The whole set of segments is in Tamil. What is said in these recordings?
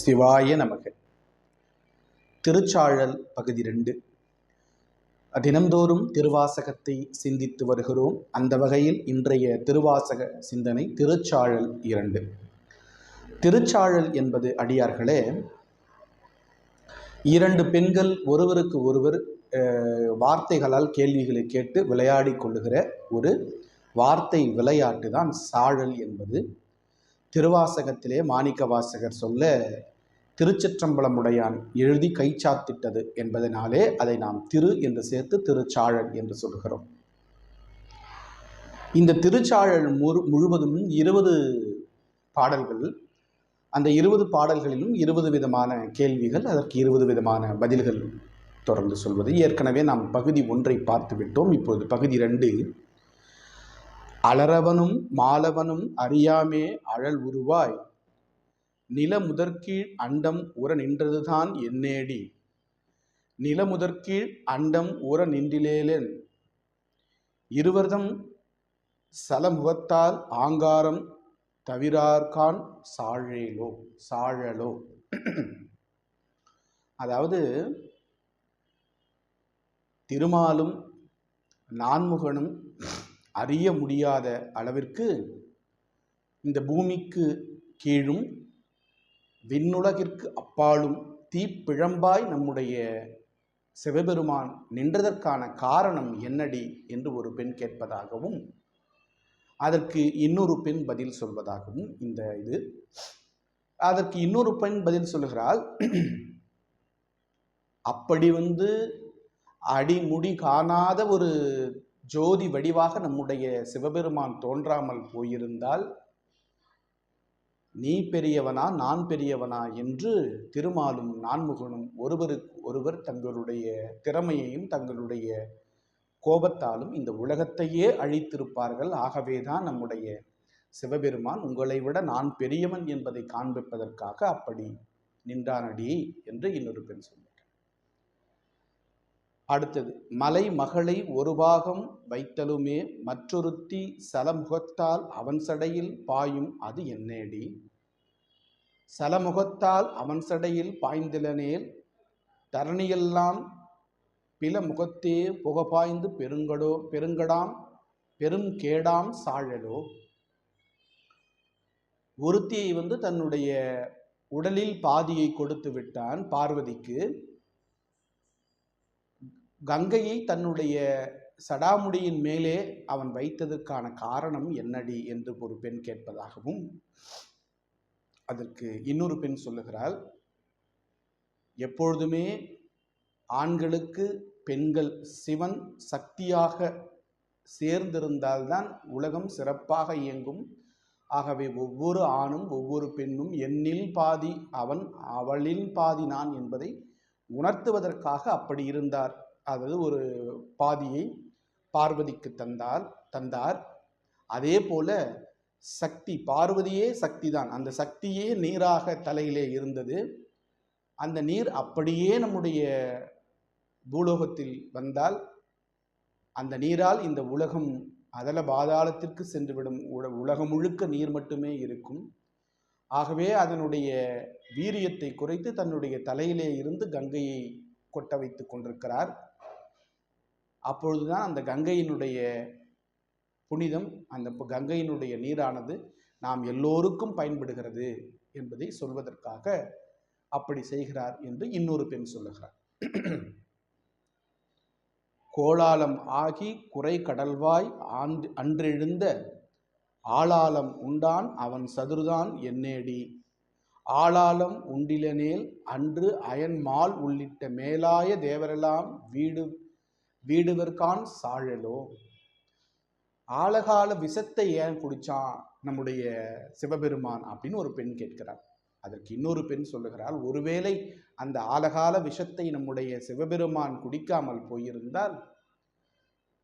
சிவாய நமக. திருச்சாழல் பகுதி ரெண்டு. தினந்தோறும் திருவாசகத்தை சிந்தித்து வருகிறோம். அந்த வகையில் இன்றைய திருவாசக சிந்தனை திருச்சாழல் இரண்டு. திருச்சாழல் என்பது அடியார்களே இரண்டு பெண்கள் ஒருவருக்கு ஒருவர் வார்த்தைகளால் கேள்விகளை கேட்டு விளையாடி கொள்ளுகிற ஒரு வார்த்தை விளையாட்டு தான் சாழல் என்பது. திருவாசகத்திலே மாணிக்க வாசகர் சொல்ல திருச்சிற்றம்பலமுடையான் எழுதி கைச்சாத்திட்டது என்பதனாலே அதை நாம் திரு என்று சேர்த்து திருச்சாழல் என்று சொல்கிறோம். இந்த திருச்சாழல் முழு முழுவதும் இருபது பாடல்கள். அந்த இருபது பாடல்களிலும் இருபது விதமான கேள்விகள் அதற்கு இருபது விதமான பதில்கள் தொடர்ந்து சொல்வது. ஏற்கனவே நாம் பகுதி ஒன்றை பார்த்து விட்டோம் இப்பொழுது பகுதி ரெண்டு அலறவனும் மாலவனும் அறியாமே அழல் உருவாய். நில முதற்கீழ் அண்டம் உற நின்றதுதான் என்னேடி. நில முதற்கீழ் அண்டம் உற நின்றிலேலன். இருவர்தம் சலமுகத்தால் ஆங்காரம் தவிரார்கான் சாழேலோ சாழலோ. அதாவது திருமாலும் நான்முகனும் அறிய முடியாத அளவிற்கு இந்த பூமிக்கு கீழும் விண்ணுலகிற்கு அப்பாலும் தீப்பிழம்பாய் நம்முடைய சிவபெருமான் நின்றதற்கான காரணம் என்னடி என்று ஒரு பெண் கேட்பதாகவும் அதற்கு இன்னொரு பெண் பதில் சொல்வதாகவும் இந்த இது. அதற்கு இன்னொரு பெண் பதில் சொல்கிறாள் அப்படி வந்து அடிமுடி காணாத ஒரு ஜோதி வடிவாக நம்முடைய சிவபெருமான் தோன்றாமல் போயிருந்தால் நீ பெரியவனா நான் பெரியவனா என்று திருமாலும் நான்முகனும் ஒருவருக்கு ஒருவர் தங்களுடைய திறமையையும் தங்களுடைய கோபத்தாலும் இந்த உலகத்தையே அழித்திருப்பார்கள். ஆகவேதான் நம்முடைய சிவபெருமான் உங்களை விட நான் பெரியவன் என்பதை காண்பிப்பதற்காக அப்படி நின்றானடி என்று இன்னொரு பெண் சொன்னார் அடுத்தது மலை மகளை ஒரு பாகம் வைத்தலுமே மற்றொருத்தி சலமுகத்தால் அவன் சடையில் பாயும் அது என்னேடி? சலமுகத்தால் அவன் சடையில் பாய்ந்திலனேல் தரணியெல்லாம் பில முகத்தே புகபாய்ந்து பெருங்கடோ பெருங்கடாம் பெரும் கேடாம் சாழலோ? ஒருத்தியை வந்து தன்னுடைய உடலில் பாதியை கொடுத்து விட்டான் பார்வதிக்கு. கங்கையை தன்னுடைய சடாமுடியின் மேலே அவன் வைத்ததற்கான காரணம் என்னடி என்று ஒரு பெண் கேட்பதாகவும் அதற்கு இன்னொரு பெண் சொல்லுகிறாள் எப்பொழுதுமே ஆண்களுக்கு பெண்கள் சிவன் சக்தியாக சேர்ந்திருந்தால்தான் உலகம் சிறப்பாக இயங்கும். ஆகவே ஒவ்வொரு ஆணும் ஒவ்வொரு பெண்ணும் என்னில் பாதி அவன் அவளில் பாதி நான் என்பதை உணர்த்துவதற்காக அப்படி இருந்தார். அதாவது ஒரு பாதியை பார்வதிக்கு தந்தால் தந்தார். அதே போல சக்தி பார்வதியே சக்தி தான் அந்த சக்தியே நீராக தலையிலே இருந்தது. அந்த நீர் அப்படியே நம்முடைய பூலோகத்தில் வந்தால் அந்த நீரால் இந்த உலகம் அதல பாதாளத்திற்கு சென்றுவிடும். உல- உலகம் முழுக்க நீர் மட்டுமே இருக்கும். ஆகவே அதனுடைய வீரியத்தை குறைத்து தன்னுடைய தலையிலே இருந்து கங்கையை கொட்ட வைத்து கொண்டிருக்கிறார். அப்பொழுதுதான் அந்த கங்கையினுடைய புனிதம் அந்த பு- கங்கையினுடைய நீரானது நாம் எல்லோருக்கும் பயன்படுகிறது என்பதை சொல்வதற்காக அப்படி செய்கிறார் என்று இன்னொரு பெண் சொல்லுகிறார். கோலாலம் ஆகி குறை கடல்வாய் ஆண்டு அன்றெழுந்த ஆளாலம் உண்டான் அவன் சதுர்தான் என்னேடி. ஆளாலம் உண்டிலனேல் அன்று அயன்மால் உள்ளிட்ட மேலாய தேவரெல்லாம் வீடு வீடுவர்கான் சாழலோ? ஆழகால விஷத்தை ஏன் குடிச்சான் நம்முடைய சிவபெருமான் அப்படின்னு ஒரு பெண் கேட்கிறார். அதற்கு இன்னொரு பெண் சொல்லுகிறாள் ஒருவேளை அந்த ஆழகால விஷத்தை நம்முடைய சிவபெருமான் குடிக்காமல் போயிருந்தால்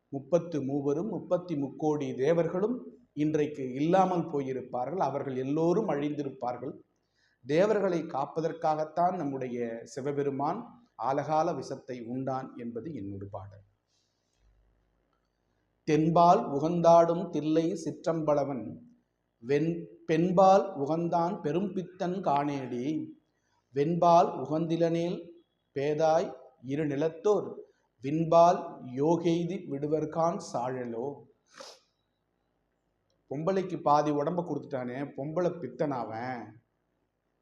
முப்பத்து மூவரும் முப்பத்தி முக்கோடி தேவர்களும் இன்றைக்கு இல்லாமல் போயிருப்பார்கள். அவர்கள் எல்லோரும் அழிந்திருப்பார்கள். தேவர்களை காப்பதற்காகத்தான் நம்முடைய சிவபெருமான் ஆலகால விஷத்தை உண்டான் என்பது என்னொரு பாடல். தென்பால் உகந்தாடும் தில்லை சிற்றம்பலவன் வெண் பெண்பால் உகந்தான் பெரும்பித்தன் காணேடி வெண்பால் உகந்திலனேல் பேதாய் இரு நிலத்தோர் விண்பால் யோகெய்தி விடுவர்கான் சாழலோ. பொம்பளைக்கு பாதி உடம்ப கொடுத்துட்டானே பொம்பளை பித்தனாவன்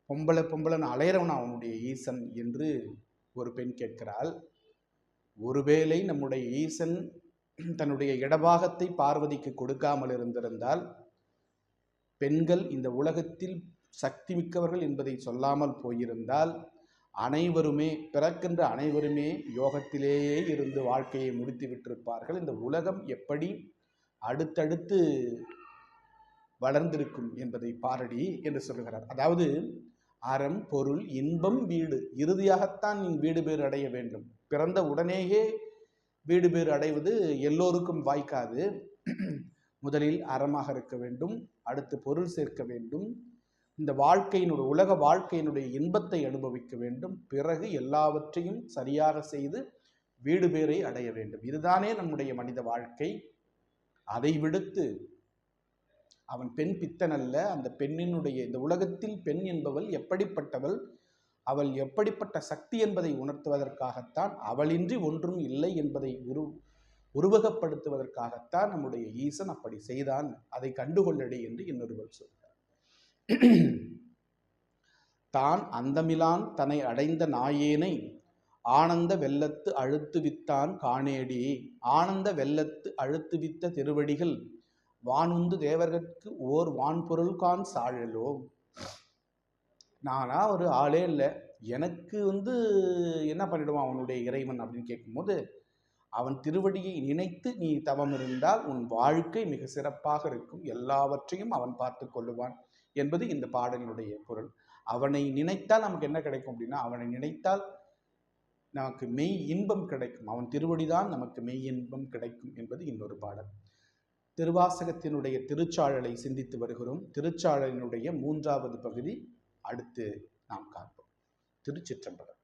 பொம்பளை பொம்பளைன்னு அலையிறவன் அவனுடைய ஈசன் என்று ஒரு பெண் கேட்கிறாள் ஒருவேளை நம்முடைய ஈசன் தன்னுடைய இடபாகத்தை பார்வதிக்கு கொடுக்காமல் இருந்திருந்தால் பெண்கள் இந்த உலகத்தில் சக்தி மிக்கவர்கள் என்பதை சொல்லாமல் போயிருந்தால் அனைவருமே பிறக்கின்ற அனைவருமே யோகத்திலேயே இருந்து வாழ்க்கையை முடித்து விட்டிருப்பார்கள். இந்த உலகம் எப்படி அடுத்தடுத்து வளர்ந்திருக்கும் என்பதை பாரடி என்று சொல்லுகிறார் அதாவது அறம் பொருள் இன்பம் வீடு. இறுதியாகத்தான் நீ வீடு பேர் அடைய வேண்டும். பிறந்த உடனேயே வீடு பேர் அடைவது எல்லோருக்கும் வாய்க்காது. முதலில் அறமாக இருக்க வேண்டும். அடுத்து பொருள் சேர்க்க வேண்டும். இந்த வாழ்க்கையினுடைய உலக வாழ்க்கையினுடைய இன்பத்தை அனுபவிக்க வேண்டும். பிறகு எல்லாவற்றையும் சரியாக செய்து வீடு பேரை அடைய வேண்டும். இதுதானே நம்முடைய மனித வாழ்க்கை. அதை விடுத்து அவன் பெண் பித்தன் அல்ல அந்த பெண்ணினுடைய இந்த உலகத்தில் பெண் என்பவள் எப்படிப்பட்டவள்? அவள் எப்படிப்பட்ட சக்தி என்பதை உணர்த்துவதற்காகத்தான் அவளின்றி ஒன்றும் இல்லை என்பதை உரு உருவகப்படுத்துவதற்காகத்தான் நம்முடைய ஈசன் அப்படி செய்தான். அதை கண்டுகொள்ளடி என்று இன்னொருவர் சொல்கிறார். தான் அந்தமிலான் தன்னை அடைந்த நாயேனை ஆனந்த வெள்ளத்து அழுத்து வித்தான் காணேடி. ஆனந்த வெள்ளத்து அழுத்து வித்த திருவடிகள் வானுந்து தேவர்கட்கு ஓர் வான் கான் சாழலோ? நானா ஒரு ஆளே இல்லை. எனக்கு வந்து என்ன பண்ணிடுவான் அவனுடைய இறைவன் அப்படின்னு கேட்கும்போது அவன் திருவடியை நினைத்து நீ தவம் இருந்தால் உன் வாழ்க்கை மிக சிறப்பாக இருக்கும். எல்லாவற்றையும் அவன் பார்த்து கொள்ளுவான் என்பது இந்த பாடலினுடைய பொருள். அவனை நினைத்தால் நமக்கு என்ன கிடைக்கும் அப்படின்னா அவனை நினைத்தால் நமக்கு மெய் இன்பம் கிடைக்கும். அவன் திருவடிதான் நமக்கு மெய் இன்பம் கிடைக்கும் என்பது இன்னொரு பாடல். திருவாசகத்தினுடைய திருச்சாழலை சிந்தித்து வருகிறோம். திருச்சாழலினுடைய மூன்றாவது பகுதி அடுத்து நாம் காண்போம். திருச்சிற்றம்பலம்.